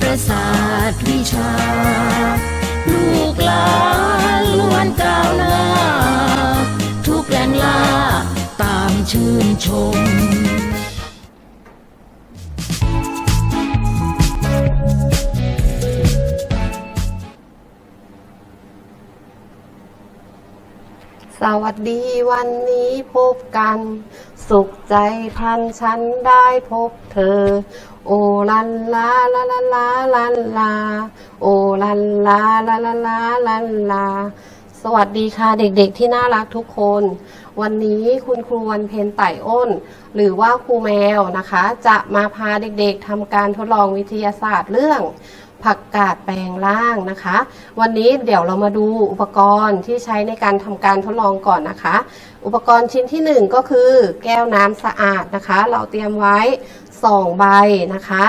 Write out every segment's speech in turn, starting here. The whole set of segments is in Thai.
ประสาทวิชา ลูกหลานล้วนก้าวหน้า ทุกแรงล่าตามชื่นชม สวัสดีวันนี้พบกัน สุขใจพันฉันได้พบเธอ โอลันลาลาลาลาลันลา โอลันลาลาลาลาลันลา สวัสดีค่ะเด็กๆที่น่ารักทุกคน วันนี้คุณครูวันเพ็ญไต่อ้น หรือว่าครูแมวนะคะ จะมาพาเด็กๆทำการทดลองวิทยาศาสตร์เรื่องผักกาดแปลงร่างนะคะ วันนี้เดี๋ยวเรามาดูอุปกรณ์ที่ใช้ในการทำการทดลองก่อนนะคะ อุปกรณ์ชิ้นที่ 1 ก็คือแก้วน้ำสะอาดนะคะ เราเตรียมไว้ 2 ใบนะคะ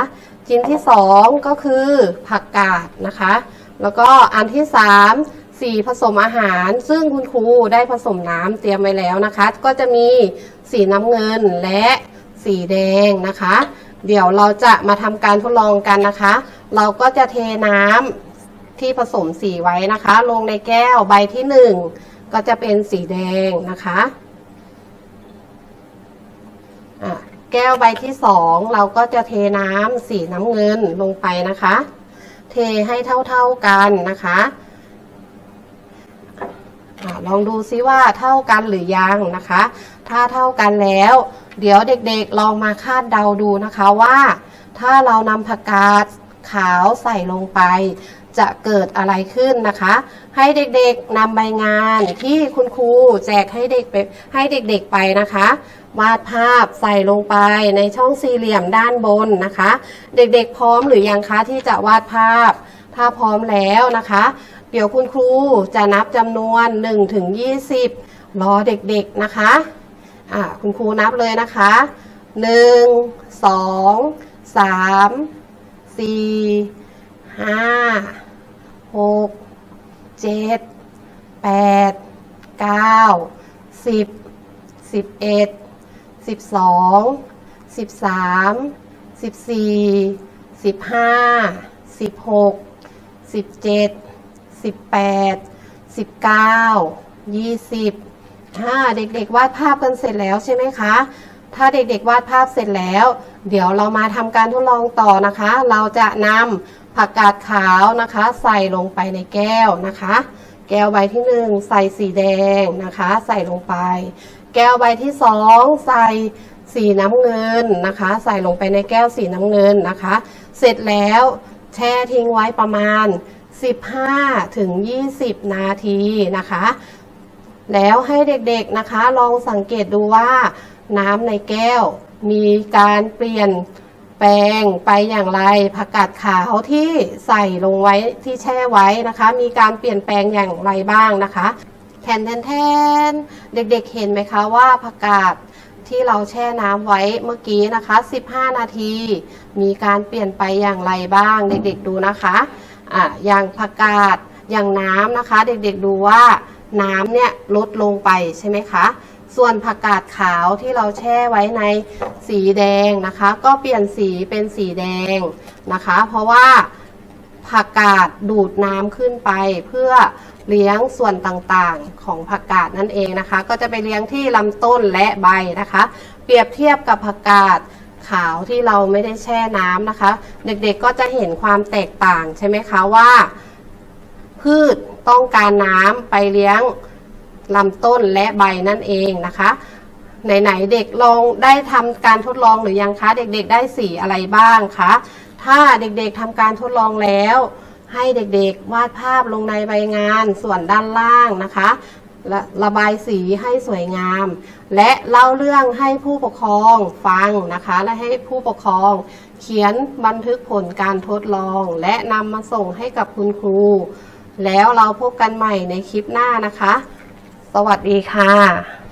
ชิ้นที่ 2 ก็คือผักกาดนะคะ แล้วก็อันที่ 3 สีผสมอาหาร ซึ่งคุณครูได้ผสมน้ำเตรียมไว้แล้วนะคะ ก็จะมีสีน้ำเงินและสีแดงนะคะ เดี๋ยวเราจะมาทำการทดลองกันนะคะ เราก็จะเทน้ำที่ผสมสีไว้นะคะ ลงในแก้วใบที่หนึ่งก็จะเป็นสีแดงนะคะะแก้วใบที่สองเราก็จะเทน้ำสีน้ำเงินลงไปนะคะ เทให้เท่าๆกันนะคะ ลองดูซิว่าเท่ากันหรือยังนะคะ ถ้าเท่ากันแล้ว เดี๋ยวเด็กๆลองมาคาดเดาดูนะคะว่า ถ้าเรานำผักกาดขาวใส่ลงไป จะเกิดอะไรขึ้นนะคะ ให้เด็กๆนำใบงานที่คุณครูแจกให้เด็กไปให้เด็กๆไปนะคะ วาดภาพใส่ลงไปในช่องสี่เหลี่ยมด้านบนนะคะ เด็กๆพร้อมหรือยังคะที่จะวาดภาพ ถ้าพร้อมแล้วนะคะ เดี๋ยวคุณครูจะนับจำนวน1ถึง20 รอเด็กๆนะคะอ่าคุณครูนับเลยนะคะหนึ่งสองสามสี่ห้าหกเจ็ดแปดเก้าสิบสิบเอ็ดสิบสองสิบสามสิบสี่สิบห้าสิบหกสิบเจ็ด สิบแปดสิบเก้ายี่สิบถ้าเด็กๆวาดภาพกันเสร็จแล้วใช่ไหมคะ ถ้าเด็กๆวาดภาพเสร็จแล้ว เดี๋ยวเรามาทำการทดลองต่อนะคะ เราจะนำผักกาดขาวนะคะ ใส่ลงไปในแก้วนะคะ แก้วใบที่หนึ่งใส่สีแดงนะคะ ใส่ลงไป แก้วใบที่สองใส่สีน้ำเงินนะคะ ใส่ลงไปในแก้วสีน้ำเงินนะคะ เสร็จแล้วแช่ทิ้งไว้ประมาณ 15ถึง20 นาทีนะคะ แล้วให้เด็กๆนะคะลองสังเกตดูว่าน้ำในแก้ว มีการเปลี่ยนแปลงไปอย่างไรผักกาดขาวที่ใส่ลงไว้ที่แช่ไว้นะคะ มีการเปลี่ยนแปลงอย่างไรบ้างนะคะแทนแทนแทนเด็กๆเห็นไหมคะว่าผักกาดที่เราแช่น้ำไว้เมื่อกี้นะคะ 15 นาที มีการเปลี่ยนไปอย่างไรบ้าง เด็กๆดูนะคะ อะอย่างผักกาดอย่างน้ำนะคะ เด็กๆดูว่าน้ำเนี่ยลดลงไปใช่ไหมคะส่วนผักกาดขาวที่เราแช่ไว้ในสีแดงนะคะ ก็เปลี่ยนสีเป็นสีแดงนะคะ เพราะว่าผักกาดดูดน้ำขึ้นไปเพื่อเลี้ยงส่วนต่างๆของผักกาดนั่นเองนะคะ ก็จะไปเลี้ยงที่ลำต้นและใบนะคะ เปรียบเทียบกับผักกาด ขาวที่เราไม่ได้แช่น้ำนะคะ เด็กๆก็จะเห็นความแตกต่างใช่ไหมคะว่า พืชต้องการน้ำไปเลี้ยงลำต้นและใบนั่นเองนะคะไหนๆเด็กลองได้ทำการทดลองหรือยังคะ เด็กๆได้สีอะไรบ้างคะถ้าเด็กๆทำการทดลองแล้ว ให้เด็กๆวาดภาพลงในใบงานส่วนด้านล่างนะคะ และระบายสีให้สวยงาม และเล่าเรื่องให้ผู้ปกครองฟังนะคะ และให้ผู้ปกครอง เขียนบันทึกผลการทดลอง และนำมาส่งให้กับคุณครู แล้วเราพบกันใหม่ในคลิปหน้านะคะ สวัสดีค่ะ